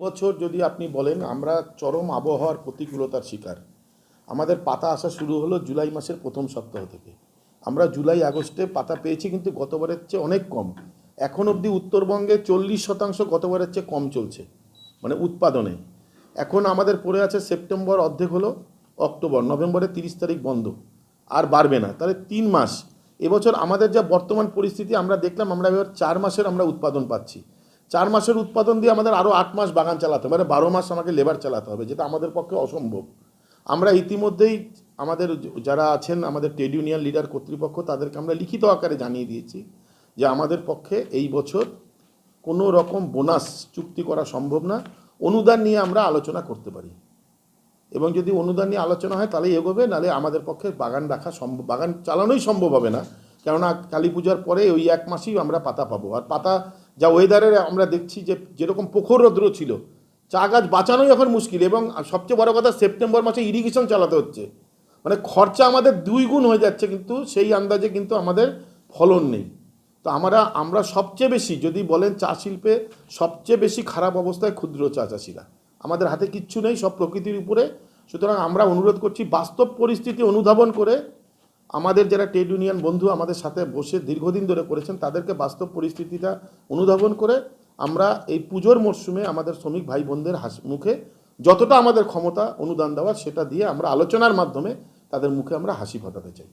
বছর যদি আপনি বলেন, আমরা চরম আবহাওয়ার প্রতিকূলতার শিকার। আমাদের পাতা আসা শুরু হলো জুলাই মাসের প্রথম সপ্তাহ থেকে। আমরা জুলাই, আগস্টে পাতা পেয়েছি, কিন্তু গতবারের চেয়ে অনেক কম। এখন অবধি উত্তরবঙ্গে চল্লিশ শতাংশ গতবারের চেয়ে কম চলছে মানে উৎপাদনে। এখন আমাদের পড়ে আছে সেপ্টেম্বর অর্ধেক হলো অক্টোবর, নভেম্বরের তিরিশ তারিখ বন্ধ। আর বাড়বে না, তাহলে তিন মাস। এবছর আমাদের যা বর্তমান পরিস্থিতি, আমরা দেখলাম, আমরা এবার চার মাসের আমরা উৎপাদন পাচ্ছি। চার মাসের উৎপাদন দিয়ে আমাদের আরও আট মাস বাগান চালাতে হবে মানে বারো মাস আমাকে লেবার চালাতে হবে, যেটা আমাদের পক্ষে অসম্ভব। আমরা ইতিমধ্যেই আমাদের যারা আছেন, আমাদের ট্রেড ইউনিয়ন লিডার কর্তৃপক্ষ, তাদেরকে আমরা লিখিত আকারে জানিয়ে দিয়েছি যে আমাদের পক্ষে এই বছর কোনো রকম বোনাস চুক্তি করা সম্ভব না। অনুদান নিয়ে আমরা আলোচনা করতে পারি। এবং যদি অনুদান নিয়ে আলোচনা হয় তাহলেই এগোবে, নাহলে আমাদের পক্ষে বাগান রাখা সম্ভব, বাগান চালানোই সম্ভব হবে না। কেননা কালী পূজার পরে ওই এক মাসেই আমরা পাতা পাবো। আর পাতা যা ওয়েদারের আমরা দেখছি যে যেরকম প্রখর রৌদ্র ছিল, চা গাছ বাঁচানোই এখন মুশকিল এবং সবচেয়ে বড় কথা সেপ্টেম্বর মাসে ইরিগেশন চালাতে হচ্ছে। মানে খরচা আমাদের দুই গুণ হয়ে যাচ্ছে কিন্তু সেই আন্দাজে কিন্তু আমাদের ফলন নেই। তো আমরা আমরা সবচেয়ে বেশি যদি বলেন চা শিল্পে সবচেয়ে বেশি খারাপ অবস্থায় ক্ষুদ্র চা চাষিরা। আমাদের হাতে কিচ্ছু নেই, সব প্রকৃতির উপরে। সুতরাং আমরা অনুরোধ করছি বাস্তব পরিস্থিতি অনুধাবন করে আমাদের যারা ট্রেড ইউনিয়ন বন্ধু আমাদের সাথে বসে দীর্ঘদিন ধরে করেছেন, তাদেরকে বাস্তব পরিস্থিতিটা অনুধাবন করে আমরা এই পুজোর মরশুমে আমাদের শ্রমিক ভাই বোনদের হাস, মুখে যতটা আমাদের ক্ষমতা অনুদান দেওয়া সেটা দিয়ে আমরা আলোচনার মাধ্যমে তাদের মুখে আমরা হাসি ফোটাতে চাই।